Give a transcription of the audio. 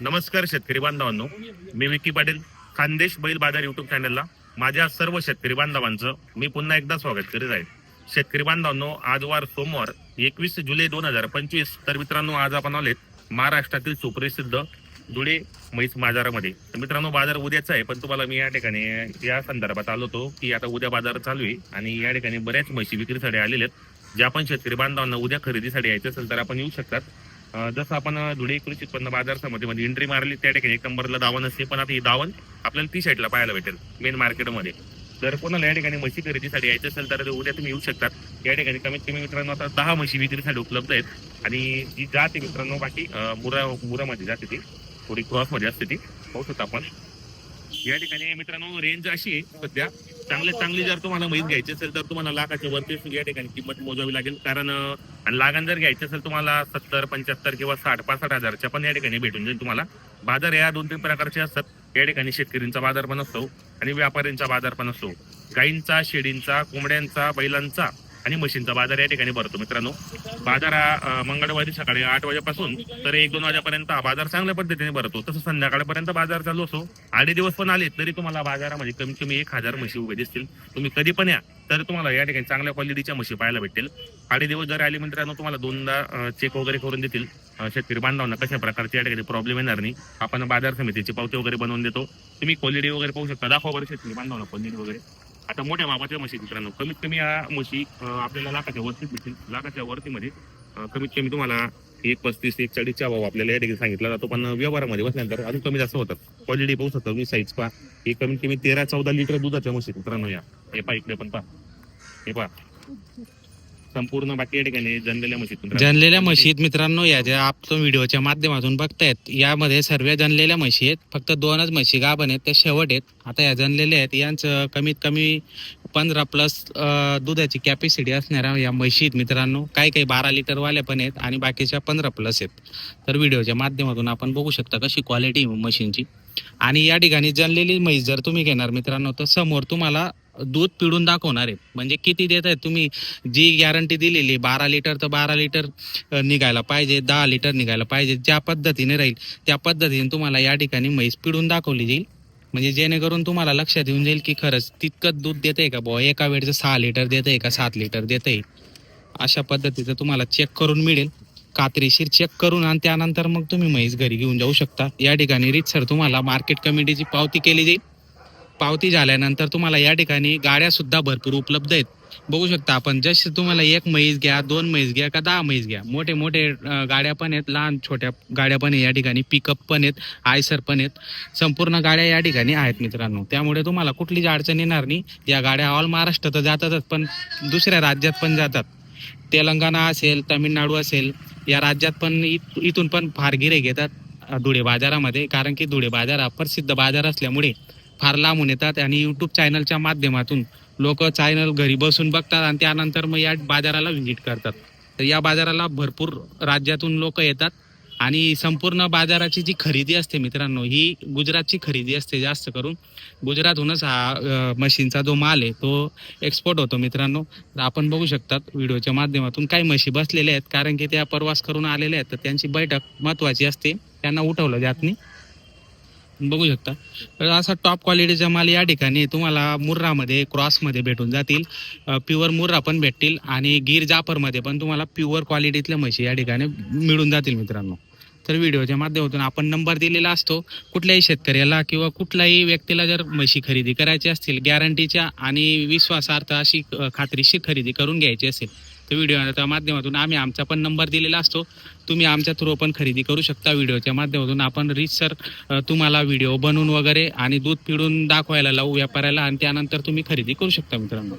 नमस्कार शेतकरी बांधवांनो. मी विकी पाटील खानदेश बैल बाजार युट्यूब चॅनलला माझ्या सर्व शेतकरी बांधवांचं मी पुन्हा एकदा स्वागत करीत आहे. शेतकरी बांधवांनो आज वार सोमवार एकवीस जुलै दोन हजार पंचवीस. तर मित्रांनो आज आपण आलेत महाराष्ट्रातील सुप्रसिद्ध धुळे म्हैस बाजारामध्ये. तर मित्रांनो बाजार उद्याचा आहे पण तुम्हाला मी या ठिकाणी या संदर्भात आलो होतो की आता उद्या बाजार चालू आहे आणि या ठिकाणी बऱ्याच म्हशी विक्रीसाठी आलेल्या आहेत. ज्या पण शेतकरी बांधवांना उद्या खरेदीसाठी यायचं असेल तर आपण येऊ शकतात. जसं आपण धुळे कृषी उत्पन्न बाजार समितीमध्ये एंट्री मारली त्या ठिकाणी एक नंबरला दावण असते. पण आता ही दावण आपल्याला ती साईडला पाहायला भेटेल मेन मार्केटमध्ये जर कोणाला या ठिकाणी म्हशी खरेदीसाठी यायचं असेल तर उद्या तुम्ही येऊ शकतात. या ठिकाणी कमीत कमी मित्रांनो आता दहा म्हशी विक्रीसाठी उपलब्ध आहेत. आणि जी जाते मित्रांनो बाकी मुरा मुरामध्ये जाते ती. थोडी क्रॉसमध्ये असते ती. पाहू शकता आपण. या ठिकाणी मित्रांनो रेंज अशी आहे. सध्या चांगले चांगली जर तुम्हाला म्हैस घ्यायची असेल तर तुम्हाला लाखाच्या वरती या ठिकाणी किंमत मोजावी लागेल. कारण आणि लागण जर घ्यायची असेल तुम्हाला सत्तर पंच्याहत्तर किंवा साठ पासष्ट हजारच्या पण या ठिकाणी भेटून जाईल तुम्हाला. बाजार या दोन तीन प्रकारचे असतात. या ठिकाणी शेतकऱ्यांचा बाजार पण असतो आणि व्यापाऱ्यांचा बाजार पण असतो. गायींचा शेळींचा कोंबड्यांचा बैलांचा आणि म्हशींचा बाजार या ठिकाणी भरतो मित्रांनो. बाजार हा मंगळवारी सकाळी आठ वाजेपासून तर एक दोन वाजेपर्यंत हा बाजार चांगल्या पद्धतीने भरतो. तसं संध्याकाळपर्यंत बाजार चालू असतो आडे दिवस पण आले तरी तुम्हाला बाजारामध्ये कमीत कमी एक हजार म्हशी उभे दिसतील. तुम्ही कधी पण या तर तुम्हाला या ठिकाणी चांगल्या क्वालिटीच्या म्हशी पाहायला भेटेल आडे दिवस जर आले मित्रांनो तुम्हाला दोनदा चेक वगैरे करून देतील. शेतकरी बांधवांना कशा प्रकारचे या ठिकाणी प्रॉब्लेम येणार नाही. आपण बाजार समितीची पावती वगैरे बनवून देतो. तुम्ही क्वालिटी वगैरे पाहू शकता. दाखवा बरं शेतकरी बांधवांना क्वालिटी वगैरे. आता मोठ्या मापाच्या म्हशी मित्रांनो. कमीत कमी या म्हशी आपल्याला लाखाच्या वरती भेटेल लाखाच्या वरतीमध्ये कमीत कमी तुम्हाला एक पस्तीस एक चाळीसच्या भाव आपल्याला या ठिकाणी सांगितला जातो. पण व्यवहारामध्ये बसल्यानंतर अजून कमी जास्त होतात. क्वालिटी पाहू शकता तुम्ही साईज पहा. हे कमीत कमी तेरा चौदा लिटर दुधाच्या म्हशी मित्रांनो या. हे पहा इकडे पण पहा. हे पहा. संपूर्ण बाकी या ठिकाणी जनलेल्या मशीद जनलेल्या म्हशीत मित्रांनो या ज्या आपण व्हिडिओच्या माध्यमातून बघतायत यामध्ये सर्व जनलेल्या म्हशी आहेत फक्त दोनच म्हशी गाभण आहेत त्या शेवट आहेत. आता या जनलेल्या आहेत यांचं कमीत कमी पंधरा प्लस दुधाची कॅपॅसिटी असणाऱ्या या म्हशी मित्रांनो काही काही बारा लिटरवाल्या पण आहेत आणि बाकीच्या पंधरा प्लस आहेत. तर व्हिडिओच्या माध्यमातून आपण बघू शकता कशी क्वालिटी मशीनची. आणि या ठिकाणी जनलेली म्हैस जर तुम्ही घेणार मित्रांनो तर समोर तुम्हाला दूध पिळून दाखवणार आहे. म्हणजे किती देत आहेत तुम्ही जी गॅरंटी दिलेली बारा लिटर तर बारा लिटर निघायला पाहिजे दहा लिटर निघायला पाहिजे ज्या पद्धतीने राहील त्या पद्धतीने तुम्हाला या ठिकाणी म्हैस पिळून दाखवली जाईल. म्हणजे जेणेकरून तुम्हाला लक्षात येऊन जाईल की खरंच तितकंच दूध देते का बुवा? एका वेळचं सहा लिटर देते का? सात लिटर देते अशा पद्धतीचं तुम्हाला चेक करून मिळेल. कात्रीशीर चेक करून आणि त्यानंतर मग तुम्ही म्हैस घरी घेऊन जाऊ शकता. या ठिकाणी रीतसर तुम्हाला मार्केट कमिटीची पावती केली जाईल. पावती झाल्यानंतर तुम्हाला या ठिकाणी गाड्यासुद्धा भरपूर उपलब्ध आहेत. बघू शकता आपण जसे तुम्हाला एक म्हैस घ्या दोन म्हैस घ्या का दहा म्हैस घ्या मोठे मोठे गाड्या पण आहेत लहान छोट्या गाड्या पण आहे या ठिकाणी पिकअप पण आहेत आयसर पण आहेत. संपूर्ण गाड्या या ठिकाणी आहेत मित्रांनो. त्यामुळे तुम्हाला कुठलीच अडचण येणार नाही. या गाड्या ऑल महाराष्ट्र तर जातातच पण दुसऱ्या राज्यात पण जातात. तेलंगणा असेल तामिळनाडू असेल या राज्यात पण इथून पण फार गिरे घेतात धुळे बाजारामध्ये कारण की धुळे बाजार हा प्रसिद्ध बाजार असल्यामुळे फार लांबून येतात आणि यूट्यूब चॅनलच्या माध्यमातून लोक चॅनल घरी बसून बघतात आणि त्यानंतर मग या बाजाराला व्हिजिट करतात. तर या बाजाराला भरपूर राज्यातून लोक येतात. आणि संपूर्ण बाजाराची जी खरेदी असते मित्रांनो ही गुजरातची खरेदी असते जास्त करून. गुजरातहूनच हा मशीनचा जो माल आहे तो एक्सपोर्ट होतो मित्रांनो. तर आपण बघू शकतात व्हिडिओच्या माध्यमातून काही म्हशी बसलेल्या आहेत कारण की त्या प्रवास करून आलेल्या आहेत तर त्यांची बैठक महत्वाची असते. त्यांना उठवलं जात नाही. बघू शकता. तर असा टॉप क्वालिटीचा माल या ठिकाणी तुम्हाला मुर्रामध्ये क्रॉसमध्ये भेटून जातील. प्युअर मुर्रा पण भेटतील आणि गिर जाफरमध्ये पण तुम्हाला प्युअर क्वालिटीतल्या म्हशी या ठिकाणी मिळून जातील मित्रांनो. तर व्हिडिओच्या माध्यमातून आपण नंबर दिलेला असतो. कुठल्याही शेतकऱ्याला किंवा कुठल्याही व्यक्तीला जर म्हशी खरेदी करायची असतील गॅरंटीच्या आणि विश्वासार्थ अशी खात्रीशीर खरेदी करून घ्यायची असेल तर व्हिडिओच्या माध्यमातून आम्ही आमचा पण नंबर दिलेला असतो. तुम्ही आमच्या थ्रू पण खरेदी करू शकता. व्हिडिओच्या माध्यमातून आपण रीतसर तुम्हाला व्हिडिओ बनवून वगैरे आणि दूध पिळून दाखवायला लावू व्यापाऱ्याला आणि त्यानंतर तुम्ही खरेदी करू शकता मित्रांनो.